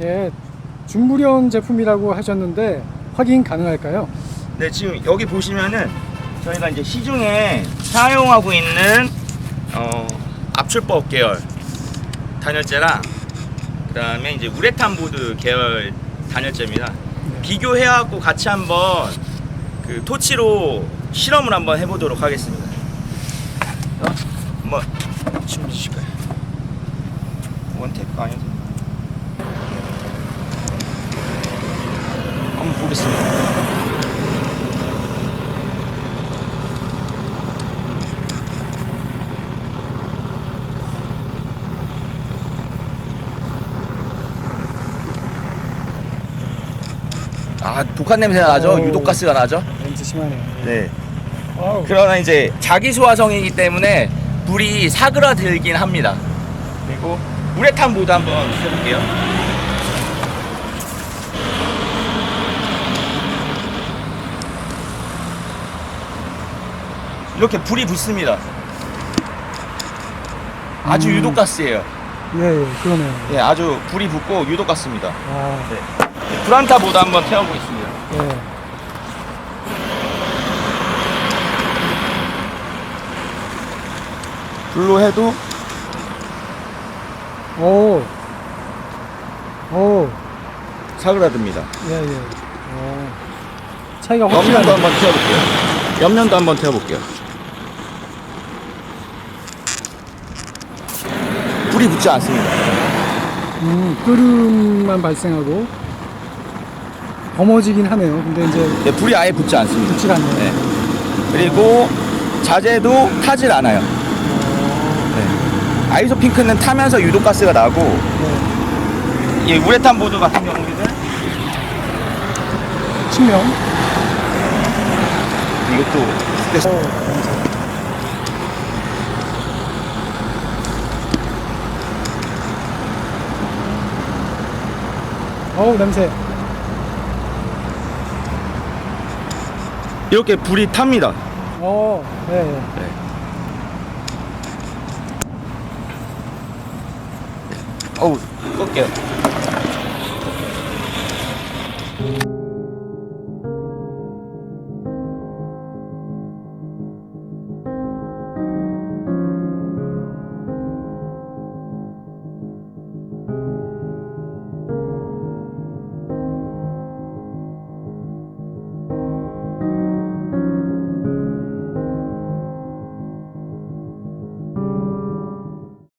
예, 중불연 제품이라고 하셨는데 확인 가능할까요? 네, 지금 여기 보시면은 저희가 이제 시중에 사용하고 있는 어, 압출법 계열 단열재랑 그다음에 이제 우레탄 보드 계열 단열재입니다. 비교해갖고 같이 한번 그 토치로 실험을 한번 해보도록 하겠습니다. 자, 한번 준비해 주실까요? 원테이프 아니어도 한번 보겠습니다. 아 독한 냄새가 나죠? 어우. 유독 가스가 나죠? 렌즈 심하네요. 네. 아우, 그러나 이제 자기 소화성이기 때문에 불이 사그라들긴 합니다. 그리고 우레탄 보드 한번 해볼게요. 이렇게 불이 붙습니다. 아주 음. 유독가스예요. 예, 예, 그러네요. 예, 아주 불이 붙고 유독가스입니다. 아, 네. 보드 한번 태워보겠습니다. 예. 불로 해도 오, 오, 사그라듭니다. 예, 예. 오. 차이가 확실하네. 한번 태워볼게요. 옆면도 한번 태워볼게요. 불이 붙지 않습니다. 음, 끓음만 발생하고 검어지긴 하네요. 근데 이제 네, 불이 아예 붙지 않습니다. 붙질 않네요. 네. 그리고 자재도 타질 않아요. 네. 아이소 핑크는 타면서 유독가스가 나고 네. 이 우레탄 보드 같은 경우에는 측면. 이것도 어, 냄새. 어우 냄새. 이렇게 불이 탑니다. 어, 네. 네. 어우, 꺾게요.